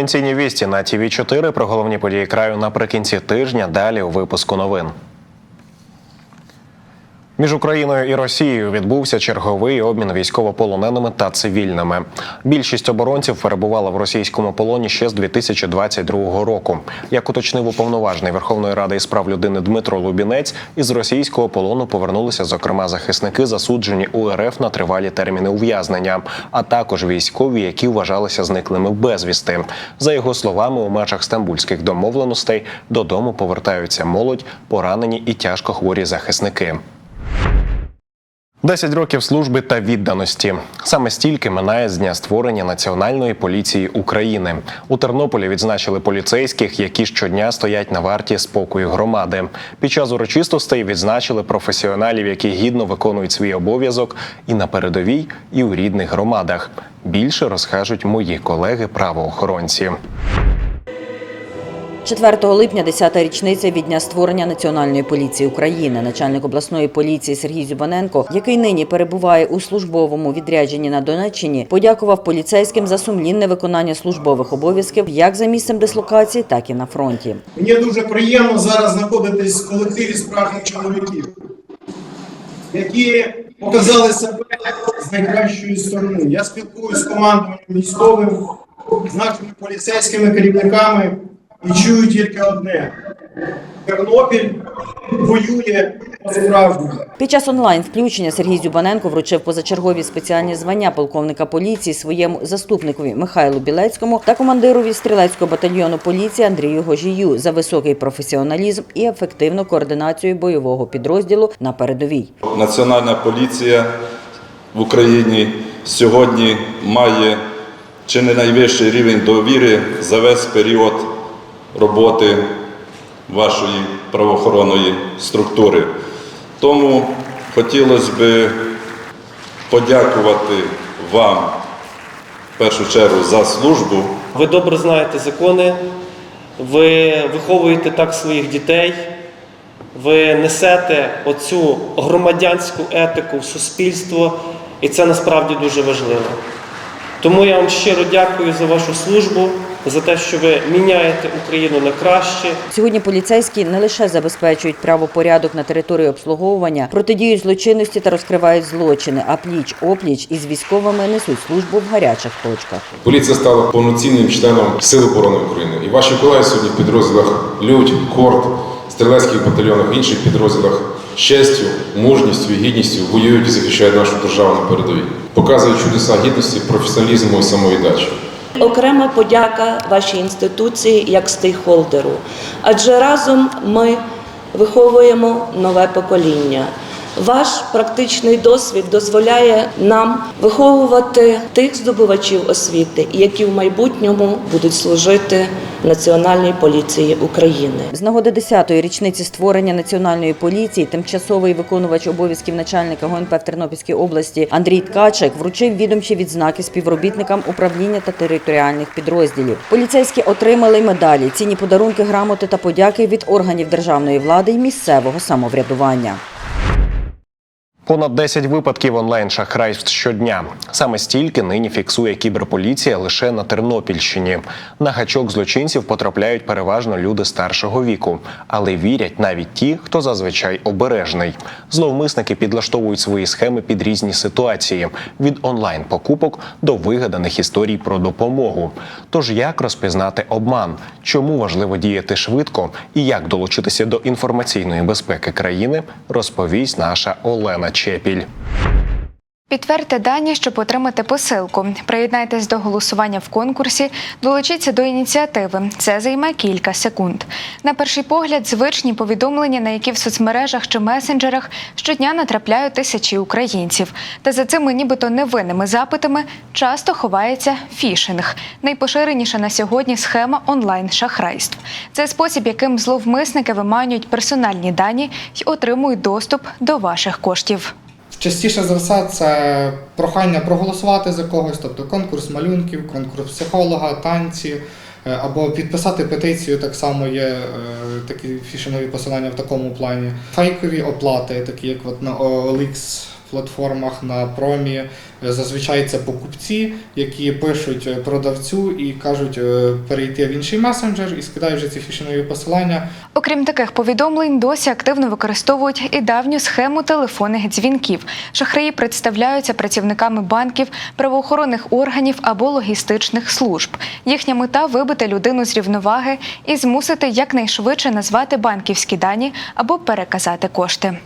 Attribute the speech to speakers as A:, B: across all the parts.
A: Провінційні вісті на ТВ 4 про головні події краю наприкінці тижня. Далі у випуску новин. Між Україною і Росією відбувся черговий обмін військовополоненими та цивільними. Більшість оборонців перебувала в російському полоні ще з 2022 року. Як уточнив уповноважений Верховної Ради із прав людини Дмитро Лубінець, із російського полону повернулися зокрема захисники, засуджені у РФ на тривалі терміни ув'язнення, а також військові, які вважалися зниклими безвісти. За його словами, у межах стамбульських домовленостей додому повертаються молодь, поранені і тяжко хворі захисники. 10 років служби та відданості. Саме стільки минає з дня створення Національної поліції України. У Тернополі відзначили поліцейських, які щодня стоять на варті спокою громади. Під час урочистостей відзначили професіоналів, які гідно виконують свій обов'язок і на передовій, і у рідних громадах. Більше розкажуть мої колеги-правоохоронці.
B: 4 липня 10-та річниця від дня створення Національної поліції України. Начальник обласної поліції Сергій Зюбаненко, який нині перебуває у службовому відрядженні на Донеччині, подякував поліцейським за сумлінне виконання службових обов'язків як за місцем дислокації, так і на фронті.
C: Мені дуже приємно зараз знаходитись в колективі справжніх чоловіків, які показали себе з найкращої сторони. Я спілкуюся з командуванням військовим, з нашими поліцейськими керівниками і чую тільки одне: Тернопіль воює по-справжньому.
B: Під час онлайн включення Сергій Зюбаненко вручив позачергові спеціальні звання полковника поліції своєму заступникові Михайлу Білецькому та командирові стрілецького батальйону поліції Андрію Гожію за високий професіоналізм і ефективну координацію бойового підрозділу на передовій.
D: Національна поліція в Україні сьогодні має чи не найвищий рівень довіри за весь період роботи вашої правоохоронної структури. Тому хотілося б подякувати вам в першу чергу за службу.
E: Ви добре знаєте закони, ви виховуєте так своїх дітей, ви несете оцю громадянську етику в суспільство, і це насправді дуже важливо. Тому я вам щиро дякую за вашу службу, за те, що ви міняєте Україну на краще.
B: Сьогодні поліцейські не лише забезпечують правопорядок на території обслуговування, протидіють злочинності та розкривають злочини, а пліч опліч із військовими несуть службу в гарячих точках.
F: Поліція стала повноцінним членом Сил оборони України. І ваші колеги сьогодні в підрозділах Людь, Корт, стрілецьких батальйонах, інших підрозділах честю, мужністю і гідністю воюють і захищають нашу державу на передовій. Показують чудеса гідності, професіоналізму і самовіддачі.
G: Окрема подяка вашій інституції як стейхолдеру, адже разом ми виховуємо нове покоління. Ваш практичний досвід дозволяє нам виховувати тих здобувачів освіти, які в майбутньому будуть служити Національній поліції України.
B: З нагоди 10-ї річниці створення національної поліції тимчасовий виконувач обов'язків начальника ГУНП в Тернопільській області Андрій Ткачик вручив відомчі відзнаки співробітникам управління та територіальних підрозділів. Поліцейські отримали медалі, цінні подарунки, грамоти та подяки від органів державної влади і місцевого самоврядування.
A: Понад 10 випадків онлайн шахрайств щодня. Саме стільки нині фіксує кіберполіція лише на Тернопільщині. На гачок злочинців потрапляють переважно люди старшого віку, але вірять навіть ті, хто зазвичай обережний. Зловмисники підлаштовують свої схеми під різні ситуації від онлайн покупок до вигаданих історій про допомогу. Тож як розпізнати обман, чому важливо діяти швидко і як долучитися до інформаційної безпеки країни, розповість наша Олена Чепіль.
H: Підтвердьте дані, щоб отримати посилку. Приєднайтесь до голосування в конкурсі, долучіться до ініціативи. Це займе кілька секунд. На перший погляд, звичні повідомлення, на які в соцмережах чи месенджерах щодня натрапляють тисячі українців. Та за цими нібито невинними запитами часто ховається фішинг. Найпоширеніша на сьогодні схема онлайн-шахрайств. Це спосіб, яким зловмисники виманюють персональні дані й отримують доступ до ваших коштів.
I: Частіше за все, це прохання проголосувати за когось, тобто конкурс малюнків, конкурс психолога, танці, е, або підписати петицію. Так само є е, такі фішингові посилання в такому плані. Фейкові оплати, такі як от на OLX платформах на промі. Е, Зазвичай це покупці, які пишуть е, продавцю і кажуть е, перейти в інший месенджер і скидають вже ці фішингові посилання.
H: Окрім таких повідомлень, досі активно використовують і давню схему телефонних дзвінків. Шахраї представляються працівниками банків, правоохоронних органів або логістичних служб. Їхня мета вибити людину з рівноваги і змусити якнайшвидше назвати банківські дані або переказати кошти.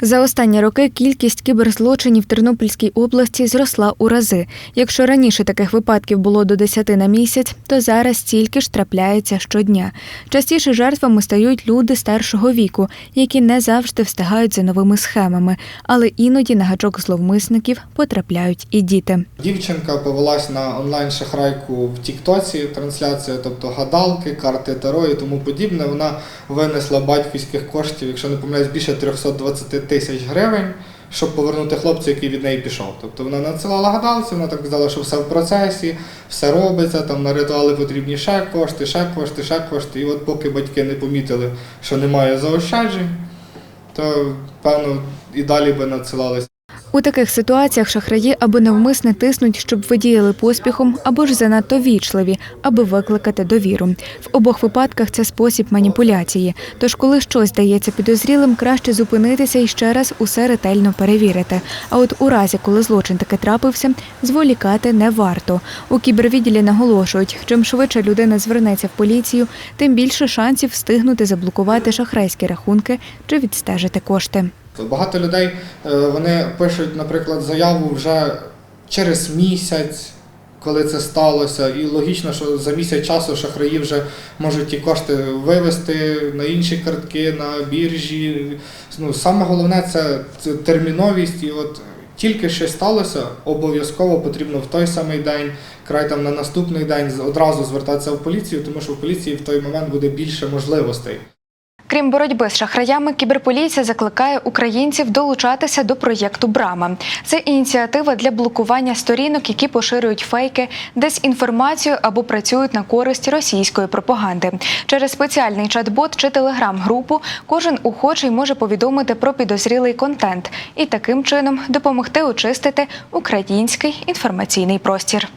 H: За останні роки кількість кіберзлочинів в Тернопільській області зросла у рази. Якщо раніше таких випадків було до 10 на місяць, то зараз стільки ж трапляється щодня. Частіше жертвами стають люди старшого віку, які не завжди встигають за новими схемами, але іноді на гачок зловмисників потрапляють і діти.
I: Дівчинка повелась на онлайн-шахрайку в Тіктоці, трансляція, тобто гадалки, карти Таро і тому подібне. Вона винесла батьківських коштів, якщо не помиляюсь, більше 320 тисяч гривень, щоб повернути хлопцю, який від неї пішов. Тобто вона надсилала гадалці, вона так казала, що все в процесі, все робиться, там на ритуали потрібні ще кошти, ще кошти, ще кошти. І от поки батьки не помітили, що немає заощаджень, то певно і далі би надсилалися.
H: У таких ситуаціях шахраї або навмисне тиснуть, щоб ви діяли поспіхом, або ж занадто вічливі, аби викликати довіру. В обох випадках це спосіб маніпуляції. Тож, коли щось здається підозрілим, краще зупинитися і ще раз усе ретельно перевірити. А от у разі, коли злочин таки трапився, зволікати не варто. У кібервідділі наголошують, чим швидше людина звернеться в поліцію, тим більше шансів встигнути заблокувати шахрайські рахунки чи відстежити кошти.
I: Багато людей е, вони пишуть, наприклад, заяву вже через місяць, коли це сталося, і логічно, що за місяць часу шахраї вже можуть ті кошти вивести на інші картки, на біржі. Ну, саме головне це, терміновість. І от тільки щось сталося, обов'язково потрібно в той самий день, край там на наступний день одразу звертатися в поліцію, тому що в поліції в той момент буде більше можливостей.
H: Крім боротьби з шахраями, кіберполіція закликає українців долучатися до проєкту Брама. Це ініціатива для блокування сторінок, які поширюють фейки, дезінформацію або працюють на користь російської пропаганди. Через спеціальний чат-бот чи телеграм-групу кожен охочий може повідомити про підозрілий контент і таким чином допомогти очистити український інформаційний простір.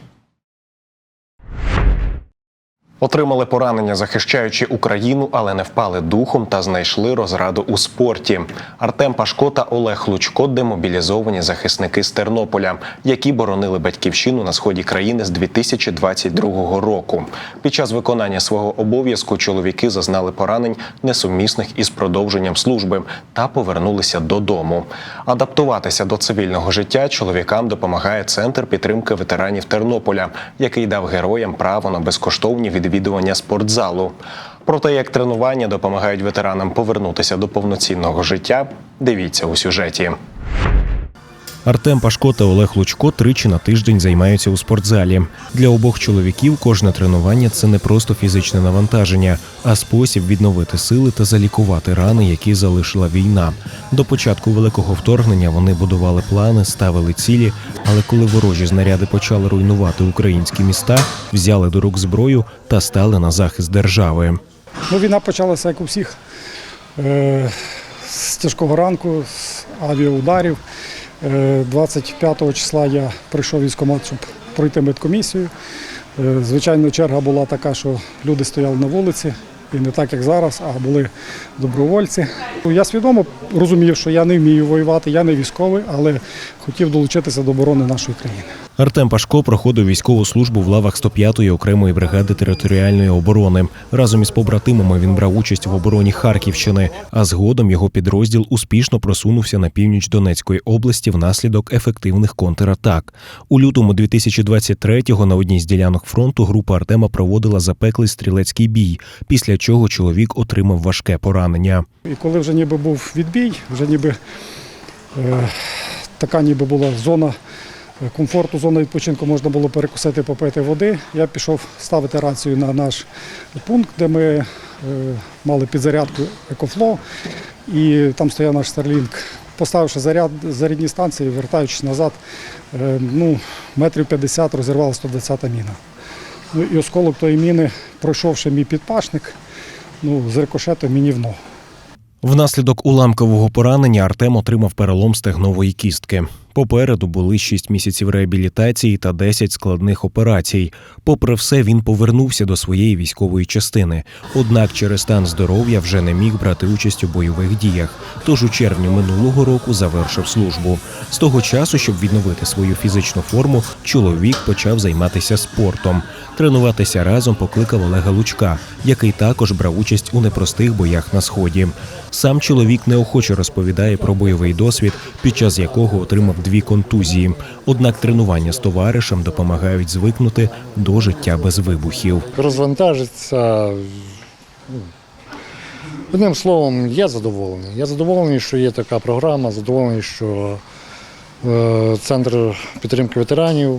A: Отримали поранення, захищаючи Україну, але не впали духом та знайшли розраду у спорті. Артем Пашко та Олег Лучко демобілізовані захисники з Тернополя, які боронили батьківщину на сході країни з 2022 року. Під час виконання свого обов'язку чоловіки зазнали поранень, несумісних із продовженням служби, та повернулися додому. Адаптуватися до цивільного життя чоловікам допомагає центр підтримки ветеранів Тернополя, який дав героям право на безкоштовні відвідування спортзалу. Про те, як тренування допомагають ветеранам повернутися до повноцінного життя, дивіться у сюжеті.
J: Артем Пашко та Олег Лучко тричі на тиждень займаються у спортзалі. Для обох чоловіків кожне тренування це не просто фізичне навантаження, а спосіб відновити сили та залікувати рани, які залишила війна. До початку великого вторгнення вони будували плани, ставили цілі. Але коли ворожі знаряди почали руйнувати українські міста, взяли до рук зброю та стали на захист держави.
K: Ну, війна почалася, як у всіх, е, з тяжкого ранку, з авіаударів. Е, 25 числа я прийшов військомат, щоб пройти медкомісію. Е, Звичайно, черга була така, що люди стояли на вулиці, і не так, як зараз, а були добровольці. Я свідомо розумів, що я не вмію воювати, я не військовий, але хотів долучитися до оборони нашої країни.
J: Артем Пашко проходив військову службу в лавах 105-ї окремої бригади територіальної оборони. Разом із побратимами він брав участь в обороні Харківщини, а згодом його підрозділ успішно просунувся на північ Донецької області внаслідок ефективних контратак. У лютому 2023-го на одній з ділянок фронту група Артема проводила запеклий стрілецький бій, після чого чоловік отримав важке поранення.
K: І коли вже ніби був відбій, вже ніби е, така ніби була зона комфорту, зона відпочинку, можна було перекусити, попити води. Я пішов ставити рацію на наш пункт, де ми е, мали підзарядку Екофло, і там стояв наш Starlink. Поставивши заряд, зарядні станції, вертаючись назад, е, ну, метрів 50 розірвала 120 міна. Ну, і осколок тої міни, пройшовши мій підпашник, ну, з рикошетом мені в ногу.
A: Внаслідок уламкового поранення Артем отримав перелом стегнової кістки. Попереду були 6 місяців реабілітації та 10 складних операцій. Попри все, він повернувся до своєї військової частини. Однак через стан здоров'я вже не міг брати участь у бойових діях. Тож у червні минулого року завершив службу. З того часу, щоб відновити свою фізичну форму, чоловік почав займатися спортом. Тренуватися разом покликав Олега Лучка, який також брав участь у непростих боях на сході. Сам чоловік неохоче розповідає про бойовий досвід, під час якого отримав дві контузії. Однак тренування з товаришем допомагають звикнути до життя без вибухів.
L: розвантажиться. Ну, Одним словом, я задоволений. Я задоволений, що є така програма, задоволений, що е, центр підтримки ветеранів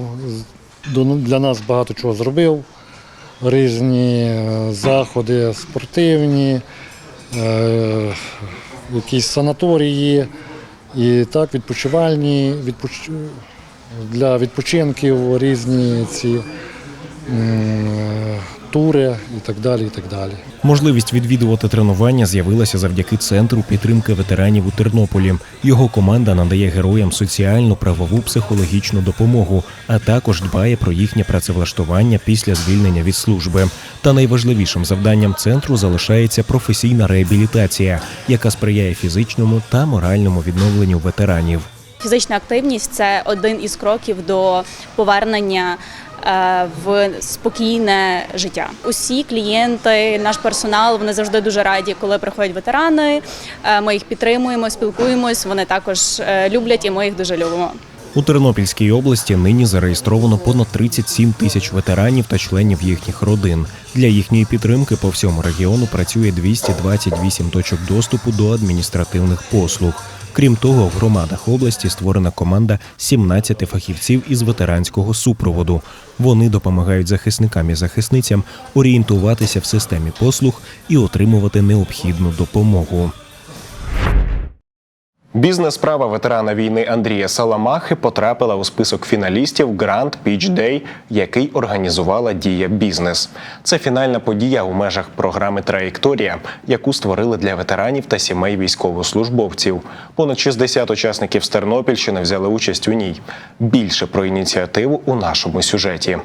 L: для нас багато чого зробив. Різні е, заходи спортивні, е, якісь санаторії і так відпочивальні відпоч... для відпочинків різні ці м, тури і так далі. і так далі.
A: Можливість відвідувати тренування з'явилася завдяки центру підтримки ветеранів у Тернополі. Його команда надає героям соціальну, правову, психологічну допомогу, а також дбає про їхнє працевлаштування після звільнення від служби. Та найважливішим завданням центру залишається професійна реабілітація, яка сприяє фізичному та моральному відновленню ветеранів.
M: Фізична активність це один із кроків до повернення в спокійне життя. Усі клієнти, наш персонал, вони завжди дуже раді, коли приходять ветерани. Е, Ми їх підтримуємо, спілкуємось. Вони також е, люблять, і ми їх дуже любимо.
A: У Тернопільській області нині зареєстровано понад 37 тисяч ветеранів та членів їхніх родин. Для їхньої підтримки по всьому регіону працює 228 точок доступу до адміністративних послуг. Крім того, в громадах області створена команда 17 фахівців із ветеранського супроводу. Вони допомагають захисникам і захисницям орієнтуватися в системі послуг і отримувати необхідну допомогу.
N: Бізнес-справа ветерана війни Андрія Саламахи потрапила у список фіналістів Grand Pitch Day, який організувала Дія Бізнес. Це фінальна подія у межах програми Траєкторія, яку створили для ветеранів та сімей військовослужбовців. Понад 60 учасників з Тернопільщини взяли участь у ній. Більше про ініціативу у нашому сюжеті.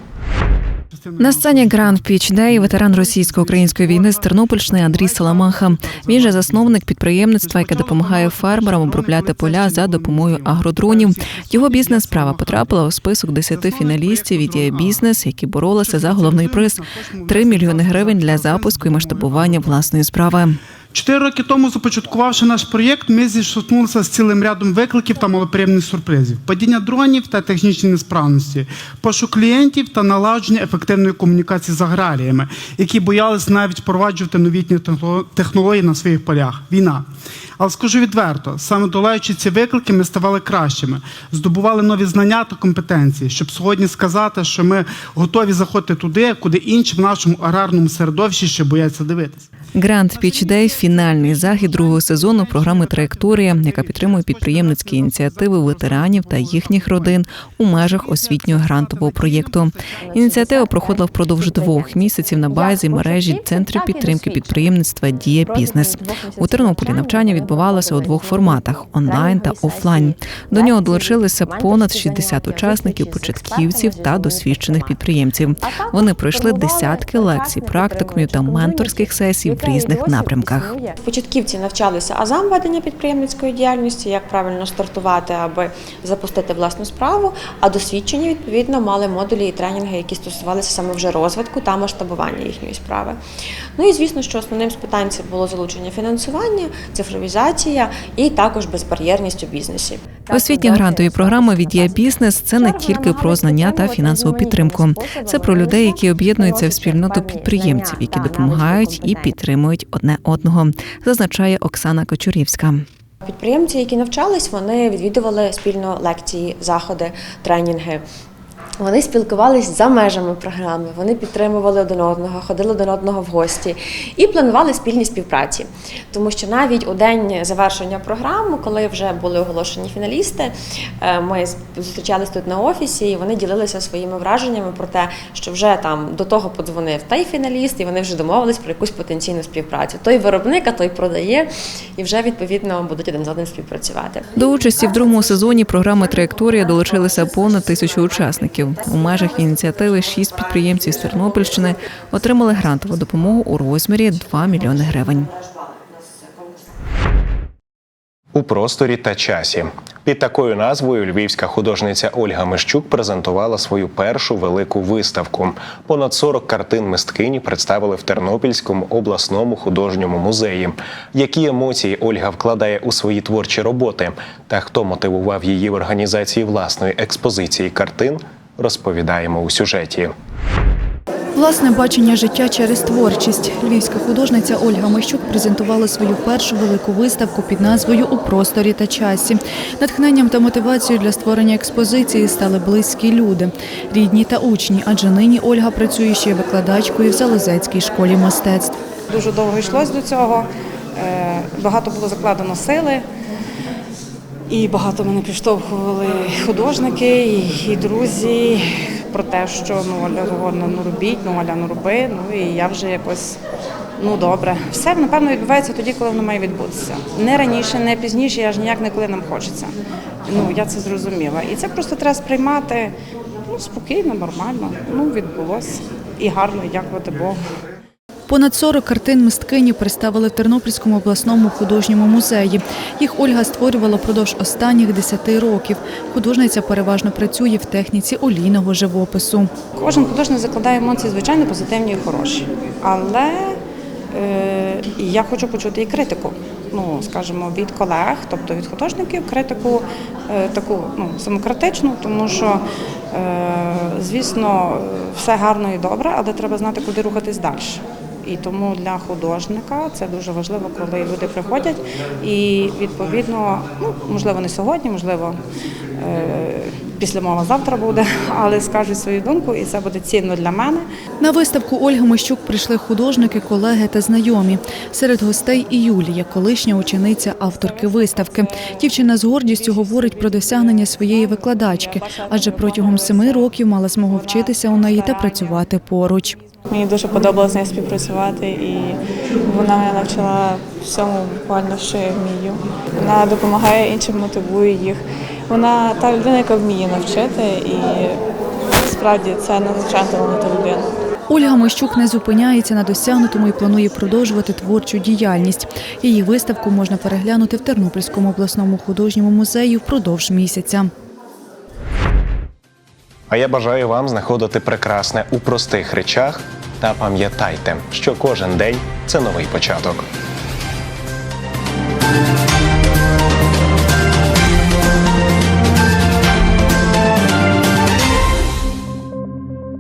O: На сцені Grand Pitch Day ветеран російсько-української війни з Тернопільщини Андрій Саламаха. Він же засновник підприємництва, яке допомагає фермерам обробляти поля за допомогою агродронів. Його бізнес-справа потрапила у список 10 фіналістів від «Дія бізнес, які боролися за головний приз 3 мільйони гривень для запуску і масштабування власної справи.
P: Чотири роки тому, започаткувавши наш проєкт, ми зіштовхнулися з цілим рядом викликів та малоприємних сюрпризів: падіння дронів та технічні несправності, пошук клієнтів та налагодження ефективної комунікації з аграріями, які боялись навіть впроваджувати новітні техно- технології на своїх полях. Війна. Але скажу відверто, саме долаючи ці виклики, ми ставали кращими, здобували нові знання та компетенції, щоб сьогодні сказати, що ми готові заходити туди, куди інші в нашому аграрному середовищі ще бояться дивитися.
O: Pitch Day – фінальний захід другого сезону програми Траєкторія, яка підтримує підприємницькі ініціативи ветеранів та їхніх родин у межах освітнього грантового проєкту. Ініціатива проходила впродовж двох місяців на базі мережі центрів підтримки підприємництва Дія Бізнес. У Тернополі навчання відбувалося у двох форматах онлайн та офлайн. До нього долучилися понад 60 учасників, початківців та досвідчених підприємців. Вони пройшли десятки лекцій, практикумів та менторських сесій в різних напрямках.
Q: Початківці навчалися азам ведення підприємницької діяльності, як правильно стартувати, аби запустити власну справу. А досвідчені відповідно мали модулі і тренінги, які стосувалися саме вже розвитку та масштабування їхньої справи. Ну і звісно, що основним з питань це було залучення фінансування, цифровізація і також безбар'єрність у бізнесі.
O: Освітні грантові програми від «Дія Бізнес це не тільки про знання та фінансову підтримку. Це про людей, які об'єднуються в спільноту підприємців, які допомагають і підтримують одне одного, зазначає Оксана Кочурівська.
Q: Підприємці, які навчались, вони відвідували спільно лекції, заходи, тренінги. Вони спілкувались за межами програми, вони підтримували один одного, ходили один одного в гості і планували спільні співпраці. Тому що навіть у день завершення програми, коли вже були оголошені фіналісти, е, ми зустрічались тут на офісі, і вони ділилися своїми враженнями про те, що вже там до того подзвонив той фіналіст, і вони вже домовились про якусь потенційну співпрацю. Той виробник, а той продає, і вже відповідно будуть один з одним співпрацювати.
O: До участі в другому сезоні програми Траєкторія долучилися понад тисячу учасників. У межах ініціативи шість підприємців з Тернопільщини отримали грантову допомогу у розмірі 2 мільйони гривень.
A: У просторі та часі під такою назвою львівська художниця Ольга Мищук презентувала свою першу велику виставку. Понад 40 картин мисткині представили в Тернопільському обласному художньому музеї. Які емоції Ольга вкладає у свої творчі роботи та хто мотивував її в організації власної експозиції картин, розповідаємо у сюжеті.
R: Власне бачення життя через творчість. Львівська художниця Ольга Мащук презентувала свою першу велику виставку під назвою У просторі та часі. Натхненням та мотивацією для створення експозиції стали близькі люди, рідні та учні. Адже нині Ольга працює ще викладачкою в Залозецькій школі мистецтв.
S: Дуже довго йшлось до цього. е, Багато було закладено сили, і багато мене підштовхували художники і, і друзі про те, що ну Оля говорила, ну робіть, ну Оля, ну роби. Ну і я вже якось. Ну добре, все напевно відбувається тоді, коли воно має відбутися. Не раніше, не пізніше, аж ніяк не коли нам хочеться. Ну я це зрозуміла. І це просто треба сприймати ну, спокійно, нормально. Ну відбулося і гарно, і дякувати Богу.
R: Понад 40 картин мисткині представили в Тернопільському обласному художньому музеї. Їх Ольга створювала впродовж останніх 10 років. Художниця переважно працює в техніці олійного живопису.
S: Кожен художник закладає емоції, звичайно, позитивні і хороші. Але е, я хочу почути і критику. Ну, скажімо, від колег, тобто від художників, критику е, таку ну, самокритичну, тому що, е, звісно, все гарно і добре, але треба знати, куди рухатись далі. І тому для художника це дуже важливо, коли люди приходять. І відповідно, ну можливо, не сьогодні, можливо, е, після мова завтра буде, але скажуть свою думку, і це буде цінно для мене.
R: На виставку Ольги Мощук прийшли художники, колеги та знайомі. Серед гостей і Юлія, колишня учениця авторки виставки. Дівчина з гордістю говорить про досягнення своєї викладачки, адже протягом семи років мала змогу вчитися у неї та працювати поруч.
T: Мені дуже подобалося з нею співпрацювати, і вона мене навчила всьому буквально, що я вмію. Вона допомагає іншим, мотивує їх. Вона та людина, яка вміє навчити, і справді це надзвичайно талановита людина.
R: Ольга Мощук не зупиняється на досягнутому і планує продовжувати творчу діяльність. Її виставку можна переглянути в Тернопільському обласному художньому музеї впродовж місяця.
A: А я бажаю вам знаходити прекрасне у простих речах та пам'ятайте, що кожен день це новий початок.